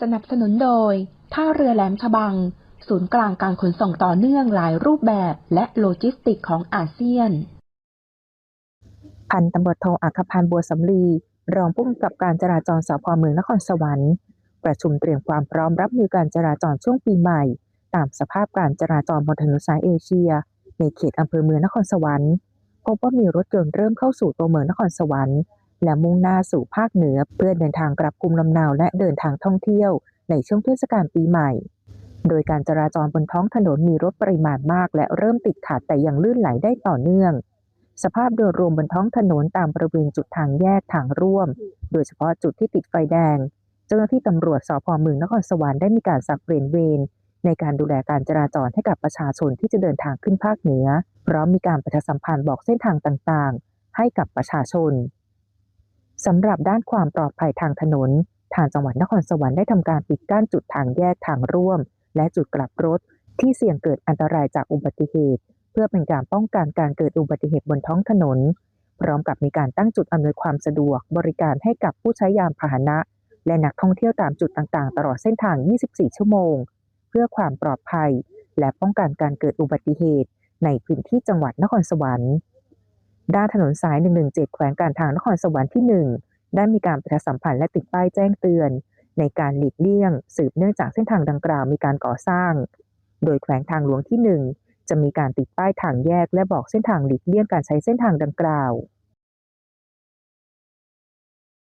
สนับสนุนโดย ท่าเรือแหลมฉบัง ศูนย์กลางการขนส่งต่อเนื่องหลายรูปแบบและโลจิสติกของอาเซียน พันตำรวจโทอัคพันธ์บัวสำลี รองผู้กำกับการจราจรสพเมืองนครสวรรค์ประชุมเตรียมความพร้อมรับมือการจราจรช่วงปีใหม่ ตามสภาพการจราจรบนถนนสายเอเชีย ในเขตอำเภอเมืองนครสวรรค์พบว่ามีรถยนต์เริ่มเข้าสู่ตัวเมืองนครสวรรค์ และมุ่งหน้าสู่ภาคเหนือเพื่อเดินทางกลับภูมิลำเนาและเดินทางท่องเที่ยวในช่วงเทศกาลปีใหม่ โดยการจราจรบนท้องถนนมีรถปริมาณมาก และเริ่มติดขัดแต่ยังลื่นไหลได้ต่อเนื่อง สภาพโดยรวมบนท้องถนนตามบริเวณจุดทางแยกทางร่วม โดยเฉพาะจุดที่ติดไฟแดง เจ้าหน้าที่ตำรวจสพเมืองนครสวรรค์ได้มีการสับเปลี่ยนเวรในการดูแลการจราจรให้กับประชาชนที่จะเดินทางขึ้นภาคเหนือ พร้อมมีการประชาสัมพันธ์บอกเส้นทางต่างๆ ให้กับประชาชน สำหรับด้านความปลอดภัยทางถนน ทางจังหวัดนครสวรรค์ได้ทำการปิดกั้นจุดทางแยกทางร่วม และจุดกลับรถ ที่เสี่ยงเกิดอันตรายจากอุบัติเหตุ เพื่อเป็นการป้องกันการเกิดอุบัติเหตุบนท้องถนน พร้อมกับมีการตั้งจุดอำนวยความสะดวก บริการให้กับผู้ใช้ยานพาหนะ และนักท่องเที่ยวตามจุดต่างๆ ตลอดเส้นทาง 24 ชั่วโมง เพื่อความปลอดภัย และป้องกันการเกิดอุบัติเหตุ ในพื้นที่จังหวัดนครสวรรค์ ด้านถนนสาย 117 แขวงการทางนครสวรรค์ที่ 1 ได้มีการประชาสัมพันธ์และติดป้ายแจ้งเตือน ในการหลีกเลี่ยง สืบเนื่องจากเส้นทางดังกล่าวมีการก่อสร้าง โดยแขวงทางหลวงที่ 1 จะมีการติดป้ายทางแยกและบอกเส้นทางหลีกเลี่ยงการใช้เส้นทางดังกล่าว